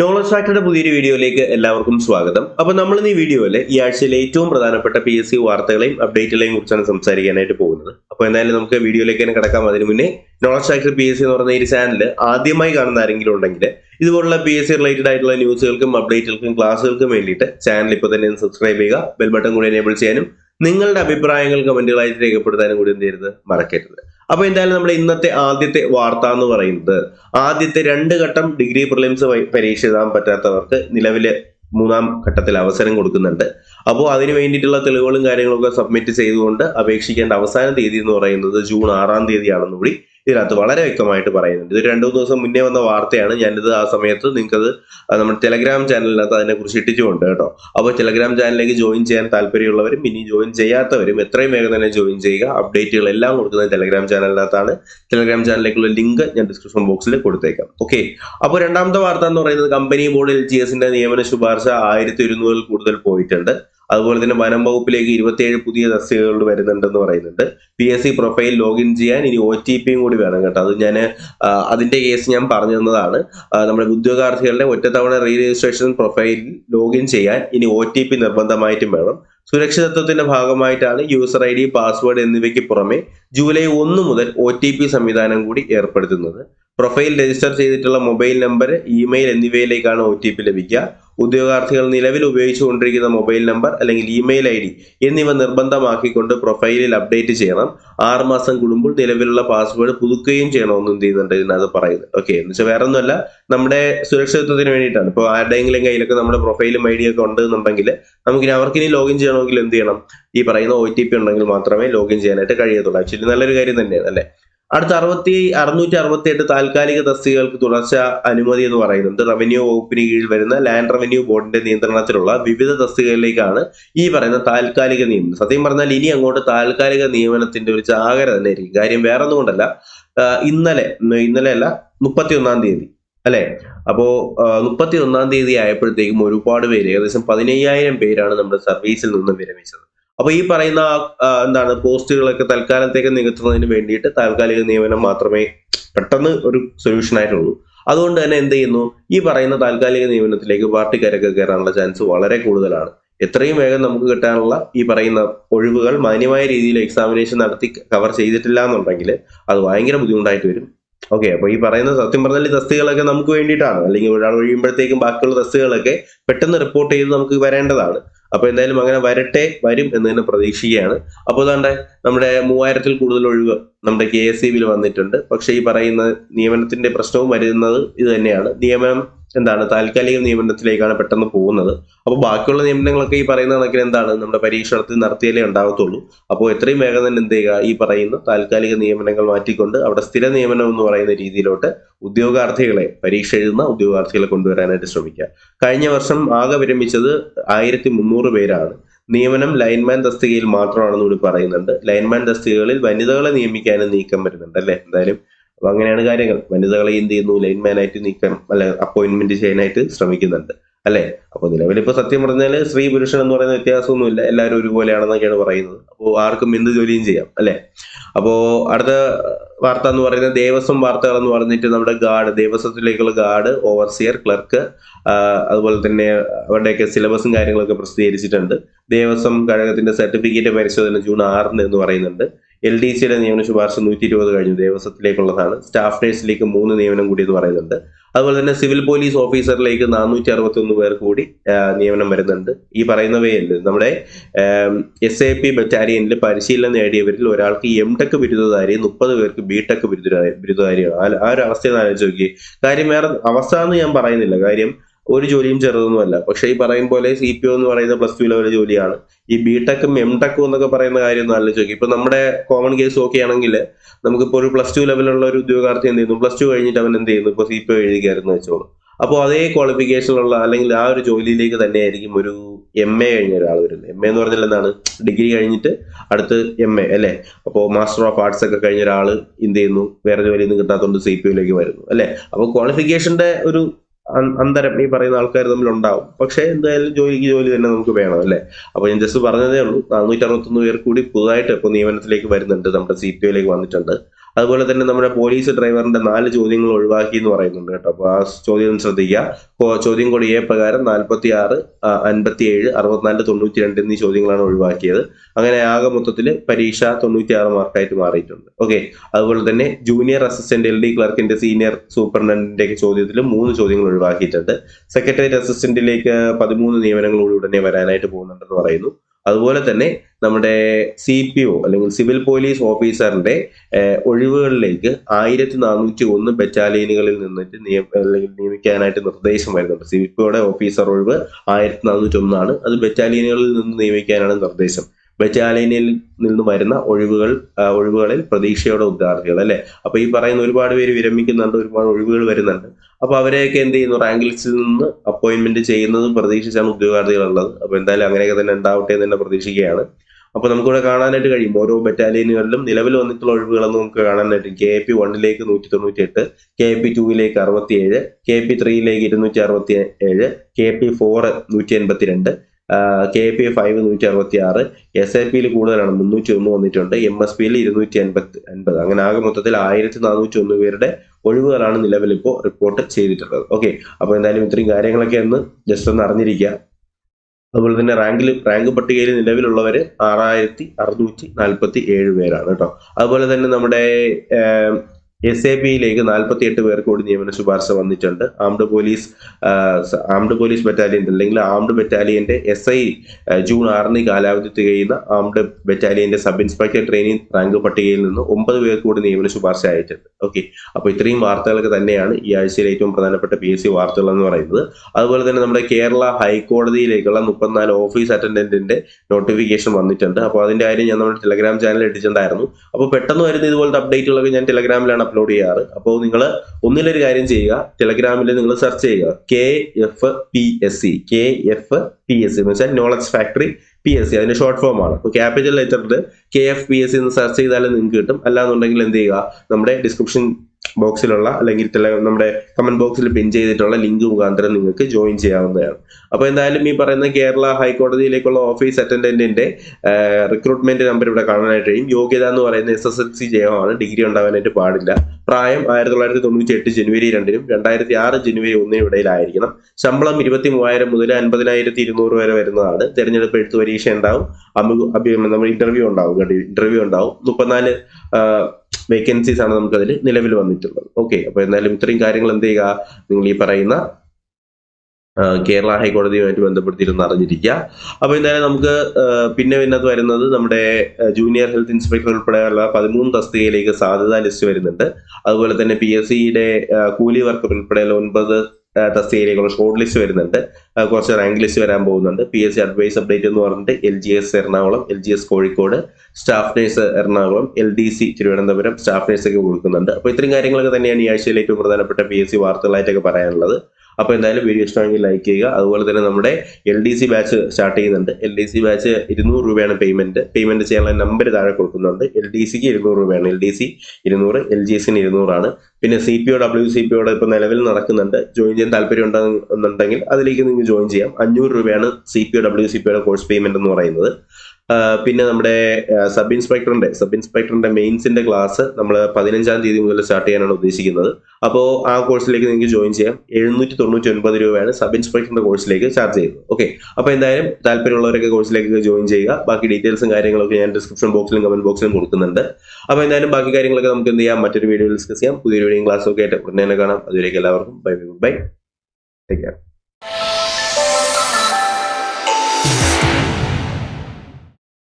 Knowledge ഫാക്ടറുടെ പുതിയൊരു വീഡിയോയിലേക്ക് എല്ലാവർക്കും സ്വാഗതം. അപ്പൊ നമ്മൾ ഈ വീഡിയോയിൽ ഈ ആഴ്ചയിലെ ഏറ്റവും പ്രധാനപ്പെട്ട പി എസ് സി വാർത്തകളെയും അപ്ഡേറ്റുകളെയും കുറിച്ചാണ് സംസാരിക്കാനായിട്ട് പോകുന്നത്. അപ്പോൾ എന്തായാലും നമുക്ക് വീഡിയോയിലേക്ക് തന്നെ കിടക്കാം. അതിന് മുന്നേ knowledge factor P S C എന്ന് പറയുന്ന ഈ ചാനൽ ആദ്യമായി കാണുന്ന ആരെങ്കിലും ഉണ്ടെങ്കിൽ ഇതുപോലുള്ള പി എസ് സി റിലേറ്റഡ് ആയിട്ടുള്ള ന്യൂസുകൾക്കും അപ്ഡേറ്റുകൾക്കും ക്ലാസുകൾക്കും വേണ്ടിയിട്ട് ചാനൽ ഇപ്പോൾ തന്നെ സബ്സ്ക്രൈബ് ചെയ്യുക. ബെൽ ബട്ടൺ കൂടി എനേബിൾ ചെയ്യാനും നിങ്ങളുടെ അഭിപ്രായങ്ങൾ കമന്റുകളായിട്ട് രേഖപ്പെടുത്താനും കൂടി എന്ത് ചെയ്യരുത്? മറക്കരുത്. അപ്പൊ എന്തായാലും നമ്മുടെ ഇന്നത്തെ ആദ്യത്തെ വാർത്ത എന്ന് പറയുന്നത് ആദ്യത്തെ രണ്ട് ഘട്ടം ഡിഗ്രി പ്രിലിംസ് പരീക്ഷ എഴുതാൻ പറ്റാത്തവർക്ക് നിലവിലെ മൂന്നാം ഘട്ടത്തിൽ അവസരം കൊടുക്കുന്നുണ്ട്. അപ്പോൾ അതിന് വേണ്ടിയിട്ടുള്ള തെളിവുകളും കാര്യങ്ങളൊക്കെ സബ്മിറ്റ് ചെയ്തുകൊണ്ട് അപേക്ഷിക്കേണ്ട അവസാന തീയതി എന്ന് പറയുന്നത് ജൂൺ ആറാം തീയതിയാണെന്ന് കൂടി ഇതിനകത്ത് വളരെ വ്യക്തമായിട്ട് പറയുന്നുണ്ട്. ഇത് രണ്ടു മൂന്ന് ദിവസം മുന്നേ വന്ന വാർത്തയാണ്. ഞാനിത് ആ സമയത്ത് നിങ്ങൾക്കത് നമ്മുടെ ടെലഗ്രാം ചാനലിനകത്ത് അതിനെക്കുറിച്ച് ഇട്ടിച്ചുകൊണ്ട് കേട്ടോ. അപ്പോൾ ടെലഗ്രാം ചാനലിലേക്ക് ജോയിൻ ചെയ്യാൻ താല്പര്യമുള്ളവരും ഇനി ജോയിൻ ചെയ്യാത്തവരും എത്രയും വേഗം തന്നെ ജോയിൻ ചെയ്യുക. അപ്ഡേറ്റുകൾ എല്ലാം കൊടുക്കുന്നത് ടെലഗ്രാം ചാനലിനകത്താണ് ടെലഗ്രാം ചാനലിലേക്കുള്ള ലിങ്ക് ഞാൻ ഡിസ്ക്രിപ്ഷൻ ബോക്സിൽ കൊടുത്തേക്കാം. ഓക്കെ അപ്പോൾ രണ്ടാമത്തെ വാർത്ത എന്ന് പറയുന്നത് കമ്പനി ബോർഡ് എൽ ജി എസിന്റെ നിയമന ശുപാർശ ആയിരത്തി ഒരുന്നൂറിൽ കൂടുതൽ പോയിട്ടുണ്ട്. അതുപോലെ തന്നെ വനം വകുപ്പിലേക്ക് ഇരുപത്തിയേഴ് പുതിയ തസ്തികകൾ വരുന്നുണ്ടെന്ന് പറയുന്നുണ്ട്. P S C profile login ചെയ്യാൻ ഇനി ഒ ടി പിയും കൂടി വേണം കേട്ടോ. അത് ഞാൻ അതിന്റെ കേസ് ഞാൻ പറഞ്ഞു തന്നതാണ്. നമ്മുടെ ഉദ്യോഗാർത്ഥികളുടെ ഒറ്റത്തവണ റീ രജിസ്ട്രേഷൻ പ്രൊഫൈലിൽ ലോഗിൻ ചെയ്യാൻ ഇനി ഒ ടി പി നിർബന്ധമായിട്ടും വേണം. സുരക്ഷിതത്വത്തിന്റെ ഭാഗമായിട്ടാണ് യൂസർ ഐ ഡി പാസ്വേഡ് എന്നിവയ്ക്ക് പുറമെ ജൂലൈ ഒന്ന് മുതൽ ഒ ടി പി സംവിധാനം കൂടി ഏർപ്പെടുത്തുന്നത്. പ്രൊഫൈൽ രജിസ്റ്റർ ചെയ്തിട്ടുള്ള മൊബൈൽ നമ്പർ ഇമെയിൽ എന്നിവയിലേക്കാണ് ഒ ടി പി ലഭിക്കുക. ഉദ്യോഗാർത്ഥികൾ നിലവിൽ ഉപയോഗിച്ചുകൊണ്ടിരിക്കുന്ന മൊബൈൽ നമ്പർ അല്ലെങ്കിൽ ഇമെയിൽ ഐ ഡി എന്നിവ നിർബന്ധമാക്കിക്കൊണ്ട് പ്രൊഫൈലിൽ അപ്ഡേറ്റ് ചെയ്യണം. ആറുമാസം കൂടുമ്പോൾ നിലവിലുള്ള പാസ്വേഡ് പുതുക്കുകയും ചെയ്യണമെന്ന് എന്ത് ചെയ്യുന്നുണ്ട് ഇതിനകത്ത് പറയുന്നത്. ഓക്കെ എന്ന് വെച്ചാൽ വേറെ ഒന്നുമല്ല നമ്മുടെ സുരക്ഷിതത്വത്തിന് വേണ്ടിയിട്ടാണ്. ഇപ്പോൾ ആരുടെയെങ്കിലും കയ്യിലൊക്കെ നമ്മുടെ പ്രൊഫൈലും ഐ ഡി ഒക്കെ ഉണ്ടെന്നുണ്ടെങ്കിൽ നമുക്കിനി അവർക്കിനി ലോഗിൻ ചെയ്യണമെങ്കിൽ എന്ത് ചെയ്യണം? ഈ പറയുന്ന ഒ ടി പി ഉണ്ടെങ്കിൽ മാത്രമേ ലോഗിൻ ചെയ്യാനായിട്ട് കഴിയത്തുള്ളൂ. ആക്ച്വലി നല്ലൊരു കാര്യം തന്നെയാണ് അല്ലേ? അടുത്ത അറുപത്തി അറുന്നൂറ്റി അറുപത്തി എട്ട് താൽക്കാലിക തസ്തികകൾക്ക് തുടർച്ച അനുമതി എന്ന് പറയുന്നുണ്ട് റവന്യൂ വകുപ്പിന് കീഴിൽ വരുന്ന ലാൻഡ് റവന്യൂ ബോർഡിന്റെ നിയന്ത്രണത്തിലുള്ള വിവിധ തസ്തികകളിലേക്കാണ് ഈ പറയുന്ന താൽക്കാലിക നിയമനം സത്യം പറഞ്ഞാൽ ഇനി അങ്ങോട്ട് താൽക്കാലിക നിയമനത്തിന്റെ ഒരു ചാകര തന്നെ ആയിരിക്കും. കാര്യം വേറെ ഒന്നുകൊണ്ടല്ല ഇന്നലെ ഉം, ഇന്നലെ അല്ല മുപ്പത്തി ഒന്നാം തീയതി. അല്ലെ? അപ്പോ മുപ്പത്തി ഒന്നാം തീയതി ആയപ്പോഴത്തേക്കും ഒരുപാട് പേര് ഏകദേശം പതിനയ്യായിരം പേരാണ് നമ്മുടെ സർവീസിൽ നിന്ന് വിരമിച്ചത്. അപ്പൊ ഈ പറയുന്ന എന്താണ് പോസ്റ്റുകളൊക്കെ തൽക്കാലത്തേക്ക് നികത്തുന്നതിന് വേണ്ടിയിട്ട് താൽക്കാലിക നിയമനം മാത്രമേ പെട്ടെന്ന് ഒരു സൊല്യൂഷൻ ആയിട്ടുള്ളൂ. അതുകൊണ്ട് തന്നെ എന്ത് ചെയ്യുന്നു? ഈ പറയുന്ന താൽക്കാലിക നിയമനത്തിലേക്ക് പാർട്ടിക്കാരൊക്കെ കയറാനുള്ള ചാൻസ് വളരെ കൂടുതലാണ്. എത്രയും വേഗം നമുക്ക് കിട്ടാനുള്ള ഈ പറയുന്ന ഒഴിവുകൾ മാന്യമായ രീതിയിൽ എക്സാമിനേഷൻ നടത്തി കവർ ചെയ്തിട്ടില്ല എന്നുണ്ടെങ്കിൽ അത് ഭയങ്കര ബുദ്ധിമുട്ടായിട്ട് വരും. ഓക്കെ അപ്പൊ ഈ പറയുന്ന സത്യം പറഞ്ഞാൽ ഈ തസ്തികളൊക്കെ നമുക്ക് വേണ്ടിയിട്ടാണ്. അല്ലെങ്കിൽ ഒരാൾ ഒഴിയുമ്പോഴത്തേക്കും ബാക്കിയുള്ള തസ്തികളൊക്കെ പെട്ടെന്ന് റിപ്പോർട്ട് ചെയ്ത് നമുക്ക് വരേണ്ടതാണ്. അപ്പൊ എന്തായാലും അങ്ങനെ വരട്ടെ വരും എന്ന് തന്നെ പ്രതീക്ഷിക്കുകയാണ്. അപ്പോൾ അതാണ്ട് നമ്മുടെ മൂവായിരത്തിൽ കൂടുതൽ ഒഴിവ് നമ്മുടെ കെ എസ് ബിയിൽ വന്നിട്ടുണ്ട്. പക്ഷേ ഈ പറയുന്ന നിയമനത്തിന്റെ പ്രശ്നവും വരുന്നത് ഇത് തന്നെയാണ്. നിയമനം എന്താണ് താൽക്കാലിക നിയമനത്തിലേക്കാണ് പെട്ടെന്ന് പോകുന്നത്. അപ്പോൾ ബാക്കിയുള്ള നിയമനങ്ങളൊക്കെ ഈ പറയുന്ന കണക്കിന് എന്താണ്? നമ്മുടെ പരീക്ഷണത്തിൽ നടത്തി നടത്തിയാലേ ഉണ്ടാകത്തുള്ളൂ അപ്പോൾ എത്രയും വേഗം തന്നെ എന്ത് ചെയ്യുക? ഈ പറയുന്ന താൽക്കാലിക നിയമനങ്ങൾ മാറ്റിക്കൊണ്ട് അവിടെ സ്ഥിര നിയമനം എന്ന് പറയുന്ന രീതിയിലോട്ട് ഉദ്യോഗാർത്ഥികളെ പരീക്ഷ എഴുതുന്ന ഉദ്യോഗാർത്ഥികളെ കൊണ്ടുവരാനായിട്ട് ശ്രമിക്കുക. കഴിഞ്ഞ വർഷം ആകെ വിരമിച്ചത് ആയിരത്തി മുന്നൂറ് പേരാണ്. നിയമനം ലൈൻമാൻ തസ്തികയിൽ മാത്രമാണെന്ന് കൂടി പറയുന്നുണ്ട്. ലൈൻമാൻ തസ്തികകളിൽ വനിതകളെ നിയമിക്കാനും നീക്കം വരുന്നുണ്ട് അല്ലെ? എന്തായാലും അപ്പൊ അങ്ങനെയാണ് കാര്യങ്ങൾ. വനിതകളെ എന്ത് ചെയ്യുന്നു? ലൈൻമാനായിട്ട് നീക്കണം അല്ല അപ്പോയിന്റ്മെന്റ് ചെയ്യാനായിട്ട് ശ്രമിക്കുന്നുണ്ട്. അല്ലെ? അപ്പൊ നിലവിൽ ഇപ്പൊ സത്യം പറഞ്ഞാൽ സ്ത്രീ പുരുഷൻ എന്ന് പറയുന്ന വ്യത്യാസമൊന്നുമില്ല. എല്ലാവരും ഒരുപോലെയാണെന്നൊക്കെയാണ് പറയുന്നത്. അപ്പോൾ ആർക്കും എന്ത് ജോലിയും ചെയ്യാം. അല്ലെ? അപ്പോ അടുത്ത വാർത്ത എന്ന് പറയുന്നത് ദേവസ്വം വാർത്തകൾ എന്ന് പറഞ്ഞിട്ട് നമ്മുടെ ഗാർഡ് ദേവസ്വത്തിലേക്കുള്ള ഗാർഡ് ഓവർസിയർ ക്ലർക്ക് അതുപോലെ തന്നെ അവരുടെയൊക്കെ സിലബസും കാര്യങ്ങളൊക്കെ പ്രസിദ്ധീകരിച്ചിട്ടുണ്ട്. ദേവസ്വം കഴകത്തിന്റെ സർട്ടിഫിക്കറ്റ് പരിശോധന ജൂൺ ആറിന് എന്ന് പറയുന്നുണ്ട്. എൽ ഡി സിയുടെ നിയമന ശുപാർശ നൂറ്റി ഇരുപത് കഴിഞ്ഞു. ദേവസ്വത്തിലേക്കുള്ളതാണ്. സ്റ്റാഫ് നഴ്സിലേക്ക് മൂന്ന് നിയമനം കൂടി എന്ന് പറയുന്നുണ്ട്. അതുപോലെ തന്നെ സിവിൽ പോലീസ് ഓഫീസറിലേക്ക് നാനൂറ്റി അറുപത്തി ഒന്ന് പേർ കൂടി നിയമനം വരുന്നുണ്ട്. ഈ പറയുന്നവയല്ല നമ്മുടെ എസ് എ പി ബറ്റാലിയനിൽ പരിശീലനം നേടിയവരിൽ ഒരാൾക്ക് എം ടെക് ബിരുദധാരി മുപ്പത് പേർക്ക് ബി ടെക് ബിരുദധാരി ബിരുദധാരിയാണ്. ആ ഒരു അവസ്ഥയെന്ന് ആലോചിച്ച് നോക്കി കാര്യം വേറെ അവസ്ഥ എന്ന് ഞാൻ പറയുന്നില്ല. കാര്യം ഒരു ജോലിയും ചെറുതൊന്നുമല്ല. പക്ഷേ ഈ പറയും പോലെ സി പി ഒ എന്ന് പറയുന്ന പ്ലസ് ടു ലെവൽ ജോലിയാണ്. ഈ ബി ടെക്കും എം ടെക്കും എന്നൊക്കെ പറയുന്ന കാര്യം ഒന്ന് ആലോചിച്ച് നോക്കി ഇപ്പൊ നമ്മുടെ കോമൺ കേസ് നോക്കുകയാണെങ്കിൽ നമുക്കിപ്പോൾ ഒരു പ്ലസ് ടു ലെവലുള്ള ഒരു ഉദ്യോഗാർത്ഥി എന്ത് ചെയ്യുന്നു? പ്ലസ് ടു കഴിഞ്ഞിട്ട് അവൻ എന്ത് ചെയ്യുന്നു? ഇപ്പൊ സി പി ഒ എഴുതിക്കായിരുന്നു വെച്ചോളൂ. അപ്പോൾ അതേ ക്വാളിഫിക്കേഷനുള്ള അല്ലെങ്കിൽ ആ ഒരു ജോലിയിലേക്ക് തന്നെയായിരിക്കും ഒരു എം എ കഴിഞ്ഞ ഒരാൾ വരുന്നത്. എം എ എന്ന് പറഞ്ഞാൽ എന്താണ്? ഡിഗ്രി കഴിഞ്ഞിട്ട് അടുത്ത് എം എ അല്ലേ? അപ്പോൾ മാസ്റ്റർ ഓഫ് ആർട്സ് ഒക്കെ കഴിഞ്ഞ ഒരാൾ എന്ത് ചെയ്യുന്നു? വേറെ ജോലിയിൽ നിന്ന് കിട്ടാത്തതുകൊണ്ട് സി പി ഒയിലേക്ക് വരുന്നു അല്ലേ? അപ്പോൾ ക്വാളിഫിക്കേഷന്റെ ഒരു അന്തരം ഈ പറയുന്ന ആൾക്കാർ തമ്മിൽ ഉണ്ടാവും പക്ഷേ എന്തായാലും ജോലിക്ക് ജോലി തന്നെ നമുക്ക് വേണം അല്ലേ? അപ്പോൾ ഞാൻ ജസ്റ്റ് പറഞ്ഞതേ ഉള്ളൂ. നാനൂറ്റി അറുപത്തൊന്ന് പേർ കൂടി പുതുതായിട്ട് ഇപ്പോൾ നിയമനത്തിലേക്ക് വരുന്നുണ്ട്. നമ്മുടെ സി പി ഒയിലേക്ക് വന്നിട്ടുണ്ട്. അതുപോലെ തന്നെ നമ്മുടെ പോലീസ് ഡ്രൈവറിന്റെ നാല് ചോദ്യങ്ങൾ ഒഴിവാക്കി എന്ന് പറയുന്നുണ്ട് കേട്ടോ. അപ്പോൾ ആ ചോദ്യം ശ്രദ്ധിക്കുക. ചോദ്യം കൂടി എ പ്രകാരം നാൽപ്പത്തി ആറ് അൻപത്തി ഏഴ് അറുപത്തിനാല് തൊണ്ണൂറ്റി രണ്ട് എന്നീ ചോദ്യങ്ങളാണ് ഒഴിവാക്കിയത്. അങ്ങനെ ആകെ മൊത്തത്തിൽ പരീക്ഷ തൊണ്ണൂറ്റി ആറ് മാർക്കായിട്ട് മാറിയിട്ടുണ്ട്. ഓക്കെ. അതുപോലെ തന്നെ ജൂനിയർ അസിസ്റ്റന്റ് എൽ ഡി ക്ലർക്കിന്റെ സീനിയർ സൂപ്രണ്ടന്റിന്റെ ചോദ്യത്തിൽ മൂന്ന് ചോദ്യങ്ങൾ ഒഴിവാക്കിയിട്ടുണ്ട്. സെക്രട്ടേറിയറ്റ് അസിസ്റ്റന്റിലേക്ക് പതിമൂന്ന് നിയമനങ്ങൾ ഉടനെ വരാനായിട്ട് പോകുന്നുണ്ടെന്ന് പറയുന്നു. അതുപോലെ തന്നെ നമ്മുടെ സി പി ഒ അല്ലെങ്കിൽ സിവിൽ പോലീസ് ഓഫീസറിന്റെ ഒഴിവുകളിലേക്ക് ആയിരത്തി നാനൂറ്റി ഒന്ന് ബറ്റാലിയനുകളിൽ നിന്നിട്ട് നിയമ അല്ലെങ്കിൽ നിയമിക്കാനായിട്ട് നിർദ്ദേശം വരുന്നുണ്ട്. സി പി ഒയുടെ ഓഫീസർ ഒഴിവ് ആയിരത്തി നാനൂറ്റി ഒന്നാണ് അത് ബറ്റാലിയനുകളിൽ നിന്ന് നിയമിക്കാനാണ് നിർദ്ദേശം. ബറ്റാലിയനിൽ നിന്ന് വരുന്ന ഒഴിവുകൾ ഒഴിവുകളിൽ പ്രതീക്ഷയോടെ ഉദ്യോഗാർത്ഥികൾ അല്ലെ? അപ്പൊ ഈ പറയുന്ന ഒരുപാട് പേര് വിരമിക്കുന്നുണ്ട് ഒരുപാട് ഒഴിവുകൾ വരുന്നുണ്ട്. അപ്പൊ അവരെയൊക്കെ എന്ത് ചെയ്യുന്നു? റാങ്ക് ലിസ്റ്റിൽ നിന്ന് അപ്പോയിന്റ്മെന്റ് ചെയ്യുന്നത് പ്രതീക്ഷിച്ചാണ് ഉദ്യോഗാർത്ഥികൾ ഉള്ളത് അപ്പൊ എന്തായാലും അങ്ങനെയൊക്കെ തന്നെ ഉണ്ടാവട്ടെ എന്ന് തന്നെ പ്രതീക്ഷിക്കുകയാണ്. അപ്പൊ നമുക്കിവിടെ കാണാനായിട്ട് കഴിയും. ഓരോ ബറ്റാലിയനുകളിലും നിലവിൽ വന്നിട്ടുള്ള ഒഴിവുകളെന്ന് നമുക്ക് കാണാനായിട്ട് കെ പി വണ്ണിലേക്ക് നൂറ്റി തൊണ്ണൂറ്റി എട്ട് കെ പി ടൂവിലേക്ക് അറുപത്തി ഏഴ് കെ പി ത്രീയിലേക്ക് ഇരുന്നൂറ്റി അറുപത്തി ഏഴ് കെ പി ഫോർ നൂറ്റി എൺപത്തി രണ്ട് കെ പി ഫൈവ് നൂറ്റി അറുപത്തി ആറ് എസ് ഐ പിയിൽ കൂടുതലാണ് മുന്നൂറ്റി ഒന്ന് വന്നിട്ടുണ്ട് എം എസ് പിയിൽ ഇരുന്നൂറ്റി അൻപത്തി അൻപത്. അങ്ങനെ ആകെ മൊത്തത്തിൽ ആയിരത്തി നാനൂറ്റി ഒന്ന് പേരുടെ ഒഴിവുകളാണ് നിലവിൽ ഇപ്പോൾ റിപ്പോർട്ട് ചെയ്തിട്ടുള്ളത്. ഓക്കെ അപ്പോൾ എന്തായാലും ഇത്രയും കാര്യങ്ങളൊക്കെ ഒന്ന് ജസ്റ്റ് ഒന്ന് അറിഞ്ഞിരിക്കുക. അതുപോലെ തന്നെ റാങ്കിൽ റാങ്ക് പട്ടികയിൽ നിലവിലുള്ളവർ ആറായിരത്തി അറുന്നൂറ്റി നാൽപ്പത്തി ഏഴ് പേരാണ് കേട്ടോ. അതുപോലെ തന്നെ നമ്മുടെ എസ് എ പിയിലേക്ക് നാൽപ്പത്തി എട്ട് പേർക്ക് കൂടി നിയമന ശുപാർശ വന്നിട്ടുണ്ട്. Armed police armed police battalion അല്ലെങ്കിൽ ആംഡ് ബറ്റാലിയന്റെ എസ് ഐ ജൂൺ ആറിന് കാലാവധി തികയുന്ന ആംഡ് ബറ്റാലിയന്റെ സബ് ഇൻസ്പെക്ടർ ട്രെയിനിങ് റാങ്ക് പട്ടികയിൽ നിന്ന് ഒമ്പത് പേർക്ക് കൂടി നിയമന ശുപാർശ അയച്ചിട്ടുണ്ട് ഓക്കെ. അപ്പോൾ ഇത്രയും വാർത്തകളൊക്കെ തന്നെയാണ് ഈ ആഴ്ചയിലെ ഏറ്റവും പ്രധാനപ്പെട്ട പി എസ് സി വാർത്തകൾ എന്ന് പറയുന്നത്. അതുപോലെ തന്നെ നമ്മുടെ കേരള ഹൈക്കോടതിയിലേക്കുള്ള മുപ്പത്തിനാല് ഓഫീസ് അറ്റൻഡന്റിന്റെ നോട്ടിഫിക്കേഷൻ വന്നിട്ടുണ്ട്. അപ്പോൾ അതിന്റെ കാര്യം ഞാൻ നമ്മുടെ ടെലഗ്രാം ചാനൽ ഇട്ടിട്ടുണ്ടായിരുന്നു. അപ്പോൾ പെട്ടെന്ന് വരുന്ന ഇതുപോലത്തെ അപ്ഡേറ്റുകളൊക്കെ ഞാൻ ടെലഗ്രാമിലാണ് അപ്ലോഡ് ചെയ്യാറ്. അപ്പോൾ നിങ്ങൾ ഒന്നിലൊരു കാര്യം ചെയ്യുക. ടെലഗ്രാമിൽ നിങ്ങൾ സെർച്ച് ചെയ്യുക. K F P S C K F P S C എന്ന് വെച്ചാൽ knowledge factory P S C അതിന്റെ ഷോർട്ട് ഫോം ആണ്. അപ്പോൾ capital ലെറ്ററിൽ K F P S C എന്ന് സെർച്ച് ചെയ്താലും നിങ്ങൾക്ക് കിട്ടും. അല്ലാന്നുണ്ടെങ്കിൽ എന്ത് ചെയ്യുക? നമ്മുടെ ഡിസ്ക്രിപ്ഷൻ ബോക്സിലുള്ള അല്ലെങ്കിൽ നമ്മുടെ കമന്റ് ബോക്സിൽ പിൻ ചെയ്തിട്ടുള്ള ലിങ്ക് മുഖാന്തരം നിങ്ങൾക്ക് ജോയിൻ ചെയ്യാവുന്നതാണ് അപ്പോൾ എന്തായാലും ഈ പറയുന്ന കേരള ഹൈക്കോടതിയിലേക്കുള്ള ഓഫീസ് അറ്റൻഡന്റിന്റെ റിക്രൂട്ട്മെന്റ് നമ്പർ ഇവിടെ കാണാനായിട്ട് കഴിയും യോഗ്യത എന്ന് പറയുന്ന എസ് എസ് എൽ സി ജയമാണ് ഡിഗ്രി ഉണ്ടാവാനായിട്ട് പാടില്ല പ്രായം ആയിരത്തി തൊള്ളായിരത്തി തൊണ്ണൂറ്റി എട്ട് ജനുവരി രണ്ടിനും രണ്ടായിരത്തി ആറ് ജനുവരി ഒന്നിനും ഇടയിലായിരിക്കണം ശമ്പളം ഇരുപത്തി മൂവായിരം മുതൽ അൻപതിനായിരത്തി ഇരുന്നൂറ് വരെ വരുന്നതാണ് തെരഞ്ഞെടുപ്പ് എഴുത്ത് പരീക്ഷ ഉണ്ടാവും അഭിമുഖം നമ്മൾ ഇന്റർവ്യൂ ഉണ്ടാവും ഇന്റർവ്യൂ ഉണ്ടാവും മുപ്പത്തിനാല് വേക്കൻസീസ് ആണ് നമുക്ക് അതിൽ നിലവിൽ വന്നിട്ടുള്ളത്. ഓക്കെ അപ്പൊ എന്തായാലും ഇത്രയും കാര്യങ്ങൾ എന്ത് ചെയ്യുക? നിങ്ങൾ ഈ പറയുന്ന കേരള ഹൈക്കോടതിയുമായിട്ട് ബന്ധപ്പെടുത്തിയിരുന്ന് അറിഞ്ഞിരിക്കുക. അപ്പൊ എന്തായാലും നമുക്ക് പിന്നെ പിന്നത് വരുന്നത് നമ്മുടെ ജൂനിയർ ഹെൽത്ത് ഇൻസ്പെക്ടർ ഉൾപ്പെടെയുള്ള പതിമൂന്ന് തസ്തികയിലേക്ക് സാധ്യതാ ലിസ്റ്റ് വരുന്നുണ്ട്. അതുപോലെ തന്നെ പി എസ് സിയുടെ കൂലി വർക്ക് ഉൾപ്പെടെയുള്ള ഒൻപത് തസ്തികയിലേക്കുള്ള ഷോർട്ട് ലിസ്റ്റ് വരുന്നുണ്ട്. കുറച്ച് റാങ്ക് ലിസ്റ്റ് വരാൻ പോകുന്നുണ്ട്. P S C advice update എന്ന് പറഞ്ഞിട്ട് L G S Ernakulam L G S Kozhikode staff nurse Ernakulam L D C Thiruvananthapuram staff നേഴ്സൊക്കെ കൊടുക്കുന്നുണ്ട്. അപ്പോൾ ഇത്രയും കാര്യങ്ങളൊക്കെ തന്നെയാണ് ഈ ആഴ്ചയിൽ ഏറ്റവും പ്രധാനപ്പെട്ട പി എസ് സി വാർത്തകളായിട്ടൊക്കെ പറയാനുള്ളത്. അപ്പോൾ എന്തായാലും വീഡിയോ ഇഷ്ടമാണെങ്കിൽ ലൈക്ക് ചെയ്യുക. അതുപോലെ തന്നെ നമ്മുടെ L D C batch start ചെയ്യുന്നുണ്ട്. എൽ ഡി സി ബാച്ച് ഇരുന്നൂറ് രൂപയാണ് പേയ്മെന്റ് പേയ്മെന്റ് ചെയ്യാനുള്ള നമ്പർ താഴെ കൊടുക്കുന്നുണ്ട്. എൽ ഡി സിക്ക് ഇരുന്നൂറ് രൂപയാണ്. എൽ ഡി സി ഇരുന്നൂറ് എൽ ജി എസിന് ഇരുന്നൂറാണ്. പിന്നെ C P O W C P ഒയുടെ ഇപ്പോൾ നിലവിൽ നടക്കുന്നുണ്ട്. ജോയിൻ ചെയ്യാൻ താല്പര്യം ഉണ്ടെന്നുണ്ടെങ്കിൽ അതിലേക്ക് നിങ്ങൾക്ക് ജോയിൻ ചെയ്യാം. അഞ്ഞൂറ് രൂപയാണ് C P O W C P ഒയുടെ കോഴ്സ് പേയ്മെന്റ് എന്ന് പറയുന്നത്. പിന്നെ നമ്മുടെ സബ് ഇൻസ്പെക്ടറിന്റെ സബ് ഇൻസ്പെക്ടറിന്റെ മെയിൻസിന്റെ ക്ലാസ് നമ്മൾ പതിനഞ്ചാം തീയതി മുതൽ സ്റ്റാർട്ട് ചെയ്യാനാണ് ഉദ്ദേശിക്കുന്നത്. അപ്പോൾ ആ കോഴ്സിലേക്ക് നിങ്ങൾക്ക് ജോയിൻ ചെയ്യാം. എഴുന്നൂറ്റി തൊണ്ണൂറ്റി ഒൻപത് രൂപയാണ് സബ് ഇൻസ്പെക്ടറിന്റെ കോഴ്സിലേക്ക് ചാർജ് ചെയ്യുന്നത്. ഓക്കെ. അപ്പോൾ എന്തായാലും താല്പര്യമുള്ളവരൊക്കെ കോഴ്സിലേക്ക് ജോയിൻ ചെയ്യുക. ബാക്കി ഡീറ്റെയിൽസും കാര്യങ്ങളൊക്കെ ഞാൻ ഡിസ്ക്രിപ്ഷൻ ബോക്സിലും കമന്റ് ബോക്സിലും കൊടുക്കുന്നുണ്ട്. അപ്പോൾ എന്തായാലും ബാക്കി കാര്യങ്ങളൊക്കെ നമുക്ക് എന്ത് ചെയ്യാം? മറ്റൊരു വീഡിയോ ഡിസ്കസ് ചെയ്യാം. പുതിയൊരു വീഡിയോ ക്ലാസ് ഒക്കെ ആയിട്ട് ഉടനെ തന്നെ കാണാം. അതുവരേക്കും എല്ലാവർക്കും bye bye bye. Take care